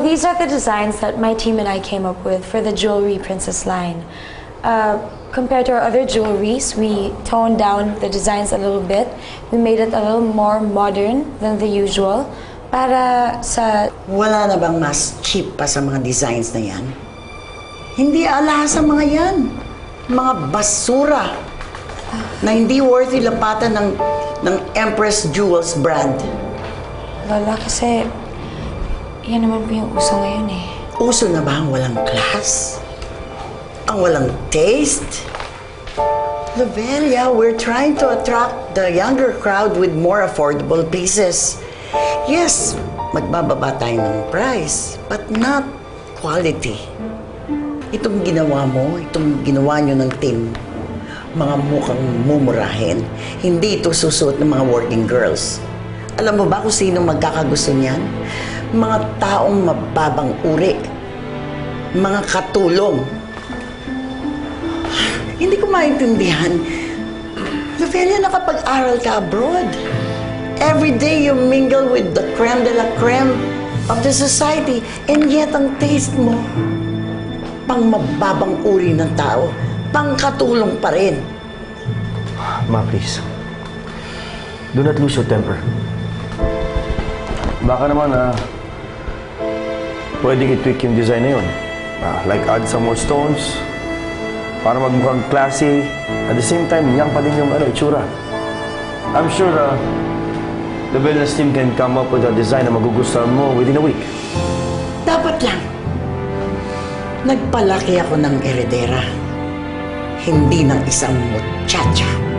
These are the designs that my team and I came up with for the Jewelry Princess line. Uh, compared to our other jewelries, we toned down the designs a little bit. We made it a little more modern than the usual. Para sa Wala na bang mas cheap pa sa mga designs na yan? Hindi alahas ang mga yan. Mga basura na hindi worthy lapatan ng, ng Empress Jewels brand. Lola kasi yan naman po yung uso ngayon eh. Uso na ba ang walang class? Ang walang taste? Laveria, we're trying to attract the younger crowd with more affordable pieces. Yes, magbababa tayo ng price, but not quality. Itong ginawa mo, itong ginawa nyo ng team, mga mukhang mumurahin, hindi ito susuot ng mga working girls. Alam mo ba kung sino magkakagusto niyan? Mga taong mababang uri. Mga katulong. Hindi ko maintindihan. Lavelia, nakapag-aral ka abroad. Every day you mingle with the creme de la creme of the society. And yet, ang taste mo, pang mababang uri ng tao. Pang katulong pa rin. Ma, please. Do not lose your temper. Baka naman, ah, pwedeng i-tweak yung design na yun. Ah, like add some more stones, para magmukhang classy. At the same time, young pa din yung ano, itsura. I'm sure uh, the wellness team can come up with a design na magugustuhan mo within a week. Dapat lang. Nagpalaki ako ng eredera. Hindi ng isang muchacha.